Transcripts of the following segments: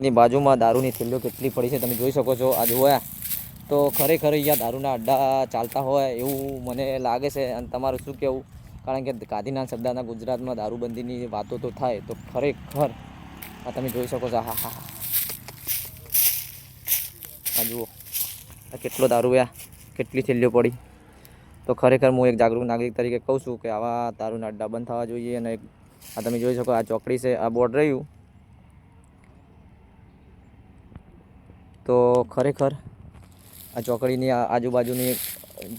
ની બાજુમાં દારૂની થેલીઓ કેટલી પડી છે તમે જોઈ શકો છો. આ જોયા તો ખરેખર અહીંયા દારૂના અડ્ડા ચાલતા હોય એવું મને લાગે છે અને તમારું શું કહેવું? કારણ કે ગાંધીના શબ્દના ગુજરાતમાં દારૂબંધીની વાતો તો થાય, તો ખરેખર આ તમે જોઈ શકો છો. હા હા આ જુઓ. આ કેટલો દારૂ આ? કેટલી થેલીઓ પડી? તો ખરેખર હું એક જાગૃત નાગરિક તરીકે કહું છું કે આવા દારૂના અડ્ડા બંધ થવા જોઈએ અને આ તમે જોઈ શકો આ ચોકડી છે, આ બોર્ડ રહ્યું. તો ખરેખર આ ચોકડીની આજુબાજુની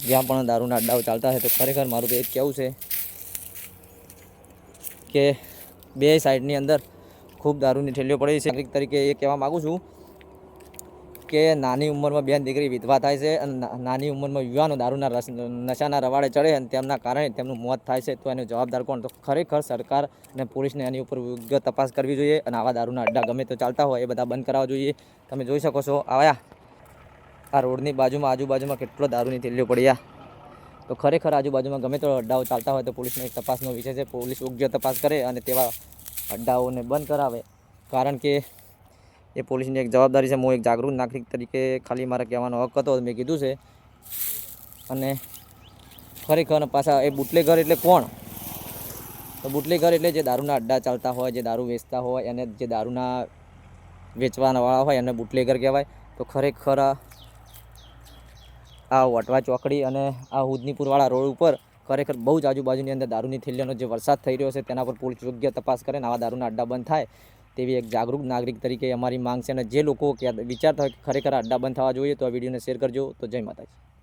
જ્યાં પણ દારૂના અડ્ડાઓ ચાલતા હોય તો ખરેખર મારું તો એ કહેવું છે કે બે સાઈડની અંદર ખૂબ દારૂની ઠેલીઓ પડી છે. નાગરિક તરીકે એ કહેવા માગું છું કે નાની ઉંમરમાં બેન દીકરી વિધવા થાય છે અને નાની ઉંમરમાં યુવાનો દારૂના રસ, નશાના રવાડે ચડે અને તેમના કારણે તેમનું મોત થાય છે, તો એનો જવાબદાર કોણ? તો ખરેખર સરકાર અને પોલીસને એની ઉપર યોગ્ય તપાસ કરવી જોઈએ અને આવા દારૂના અડ્ડા ગમે તો ચાલતા હોય એ બધા બંધ કરાવવા જોઈએ. તમે જોઈ શકો છો આવ્યા આ રોડની બાજુમાં, આજુબાજુમાં કેટલો દારૂની થેલીઓ પડ્યા તો ખરેખર આજુબાજુમાં ગમે તો અડ્ડાઓ ચાલતા હોય તો પોલીસને એક તપાસનો વિષય છે. પોલીસ યોગ્ય તપાસ કરે અને તેવા અડ્ડાઓને બંધ કરાવે. કારણ કે એ પોલીસની એક જવાબદારી છે. હું એક જાગૃત નાગરિક તરીકે ખાલી મારે કહેવાનો હક હતો, મેં કીધું છે. અને ખરેખર પાછા એ બુટલેગર એટલે કોણ? તો બુટલેગર એટલે જે દારૂના અડ્ડા ચાલતા હોય, જે દારૂ વેચતા હોય અને જે દારૂના વેચવાવાળા હોય, એને બુટલેગર કહેવાય. તો ખરેખર આ વટવા ચોકડી અને આ હુદનીપુરવાળા રોડ ઉપર ખરેખર બહુ જ આજુબાજુની અંદર દારૂની થેલીઓનો જે વરસાદ થઈ રહ્યો છે, તેના પર પોલીસ યોગ્ય તપાસ કરે ને આવા દારૂના અડ્ડા બંધ થાય. તેવી એક જાગૃત નાગરિક તરીકે અમારી માંગ છે અને જે લોકો વિચારતા હોય કે ખરેખર અડ્ડા બંધ થવા જોઈએ તો આ વિડીયોને શેર કરજો. તો જય માતાજી.